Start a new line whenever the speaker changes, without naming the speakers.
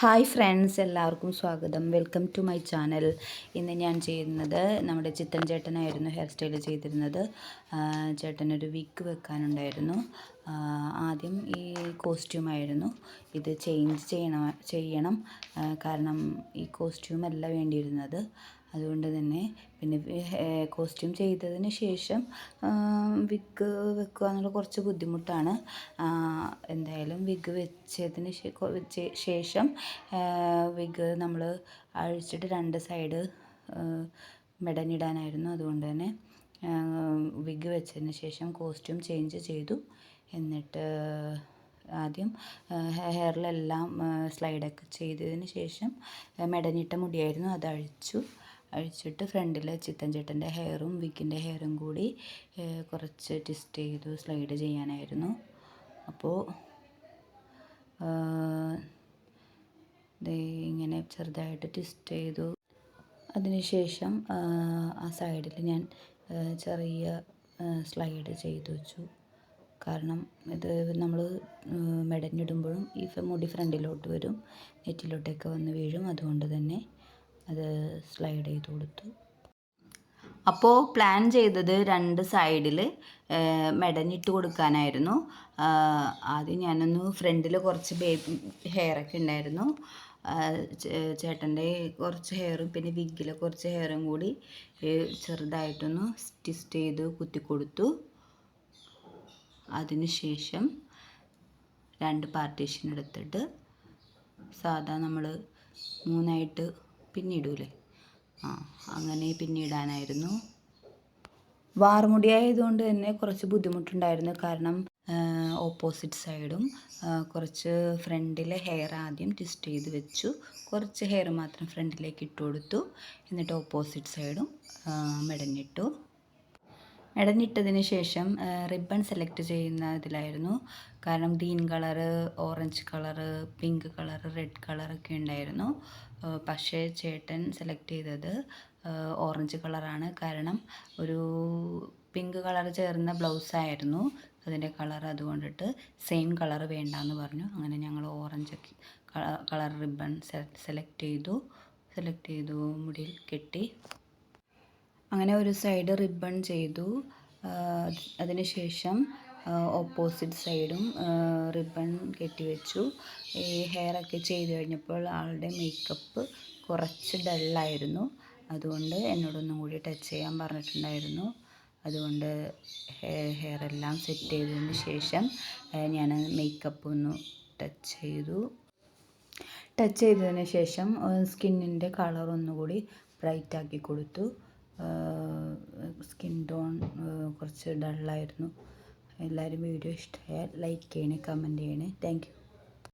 Hi friends എല്ലാവർക്കും സ്വാഗതം. Welcome to my channel. ഇന്ന് ഞാൻ ചെയ്യുന്നത് നമ്മുടെ ചിത്തൻ ചേട്ടനായിരുന്നു ഹെയർ സ്റ്റൈൽ ചെയ്തിരുന്നത്. ചേട്ടനൊരു വിഗ് വെക്കാനുണ്ടായിരുന്നു. ആദ്യം ഈ കോസ്റ്റ്യൂമായിരുന്നു ഇത് ചേഞ്ച് ചെയ്യണം ചെയ്യണം. കാരണം ഈ കോസ്റ്റ്യൂം അല്ല വേണ്ടിയിരുന്നത്. അതുകൊണ്ട് തന്നെ പിന്നെ കോസ്റ്റ്യൂം ചെയ്തതിന് ശേഷം വിഗ് വെക്കുക എന്നുള്ള കുറച്ച് ബുദ്ധിമുട്ടാണ്. എന്തായാലും വിഗ് വെച്ചതിന് ശേഷം വിഗ് നമ്മൾ അഴിച്ചിട്ട് രണ്ട് സൈഡ് മെടഞ്ഞിടാനായിരുന്നു. അതുകൊണ്ട് തന്നെ വിഗ് വെച്ചതിന് ശേഷം കോസ്റ്റ്യൂം ചേഞ്ച് ചെയ്തു. എന്നിട്ട് ആദ്യം ഹെയറിലെല്ലാം സ്ലൈഡൊക്കെ ചെയ്തതിന് ശേഷം മെടഞ്ഞിട്ട മുടിയായിരുന്നു അത് അഴിച്ചു. അഴിച്ചിട്ട് ഫ്രണ്ടിൽ ചിത്തൻ ചേട്ടന്റെ ഹെയറും വിക്കിന്റെ ഹെയറും കൂടി കുറച്ച് ട്വിസ്റ്റ് ചെയ്തു സ്ലൈഡ് ചെയ്യാനായിരുന്നു. അപ്പോൾ ഇങ്ങനെ ചെറുതായിട്ട് ട്വിസ്റ്റ് ചെയ്തു. അതിനുശേഷം ആ സൈഡിൽ ഞാൻ ചെറിയ സ്ലൈഡ് ചെയ്തു വെച്ചു. കാരണം ഇത് നമ്മൾ മെടഞ്ഞിടുമ്പോഴും ഈ മുടി ഫ്രണ്ടിലോട്ട് വരും നെറ്റിലോട്ടൊക്കെ വന്ന് വീഴും. അതുകൊണ്ട് തന്നെ അത് സ്ലൈഡ് ചെയ്ത് കൊടുത്തു. അപ്പോൾ പ്ലാൻ ചെയ്തത് രണ്ട് സൈഡിൽ മെടഞ്ഞിട്ട് കൊടുക്കാനായിരുന്നു. ആദ്യം ഞാനൊന്ന് ഫ്രണ്ടിൽ കുറച്ച് ബേബി ഹെയറൊക്കെ ഉണ്ടായിരുന്നു. ചേട്ടന്റെ കുറച്ച് ഹെയറും പിന്നെ വിഗ്ഗിലെ കുറച്ച് ഹെയറും കൂടി ചെറുതായിട്ടൊന്ന് സ്റ്റിസ്റ്റ് ചെയ്ത് കുത്തി കൊടുത്തു. അതിനുശേഷം രണ്ട് പാർട്ടീഷൻ എടുത്തിട്ട് സാധാ നമ്മൾ മൂന്നായിട്ട് പിന്നിടൂലേ? ആ അങ്ങനെ പിന്നിടാനായിരുന്നു. വാർമുടിയായതുകൊണ്ട് തന്നെ കുറച്ച് ബുദ്ധിമുട്ടുണ്ടായിരുന്നു. കാരണം ഓപ്പോസിറ്റ് സൈഡും കുറച്ച് ഫ്രണ്ടിലെ ഹെയർ ആദ്യം ട്വിസ്റ്റ് ചെയ്ത് വെച്ചു. കുറച്ച് ഹെയർ മാത്രം ഫ്രണ്ടിലേക്ക് ഇട്ട് കൊടുത്തു. എന്നിട്ട് ഓപ്പോസിറ്റ് സൈഡും മെടഞ്ഞിട്ടു. ഇടഞ്ഞിട്ടതിന് ശേഷം റിബൺ സെലക്ട് ചെയ്യുന്നതിലായിരുന്നു കാരണം green colour orange colour pink colour red കളറൊക്കെ ഉണ്ടായിരുന്നു. പക്ഷേ ചേട്ടൻ സെലക്ട് ചെയ്തത് ഓറഞ്ച് കളറാണ്. കാരണം ഒരു പിങ്ക് കളർ ചേർന്ന ബ്ലൗസായിരുന്നു. അതിന്റെ കളർ അതുകൊണ്ടിട്ട് സെയിം കളർ വേണ്ടാന്ന് പറഞ്ഞു. അങ്ങനെ ഞങ്ങൾ ഓറഞ്ച് കളർ റിബൺ സെലക്ട് ചെയ്തു. സെലക്ട് ചെയ്തു മുടിയിൽ കെട്ടി. അങ്ങനെ ഒരു സൈഡ് റിബൺ ചെയ്തു. അതിനുശേഷം ഓപ്പോസിറ്റ് സൈഡും റിബൺ കെട്ടിവെച്ചു ഈ ഹെയറൊക്കെ ചെയ്ത് കഴിഞ്ഞപ്പോൾ ആളുടെ മേക്കപ്പ് കുറച്ച് ഡള്ളായിരുന്നു അതുകൊണ്ട് എന്നോടൊന്നും കൂടി ടച്ച് ചെയ്യാൻ പറഞ്ഞിട്ടുണ്ടായിരുന്നു. അതുകൊണ്ട് ഹെയർ എല്ലാം സെറ്റ് ചെയ്തതിന് ശേഷം ഞാൻ മേക്കപ്പ് ഒന്ന് ടച്ച് ചെയ്തു. ടച്ച് ചെയ്തതിന് ശേഷം സ്കിന്നിന്റെ കളർ ഒന്നുകൂടി ബ്രൈറ്റ് ആക്കി കൊടുത്തു. സ്കിൻ ടോൺ കുറച്ച് ഡള്ളായിരുന്നു. എല്ലാവരും വീഡിയോ ഇഷ്ടമായാൽ ലൈക്ക് ചെയ്യണേ കമന്റ് ചെയ്യണേ. Thank you.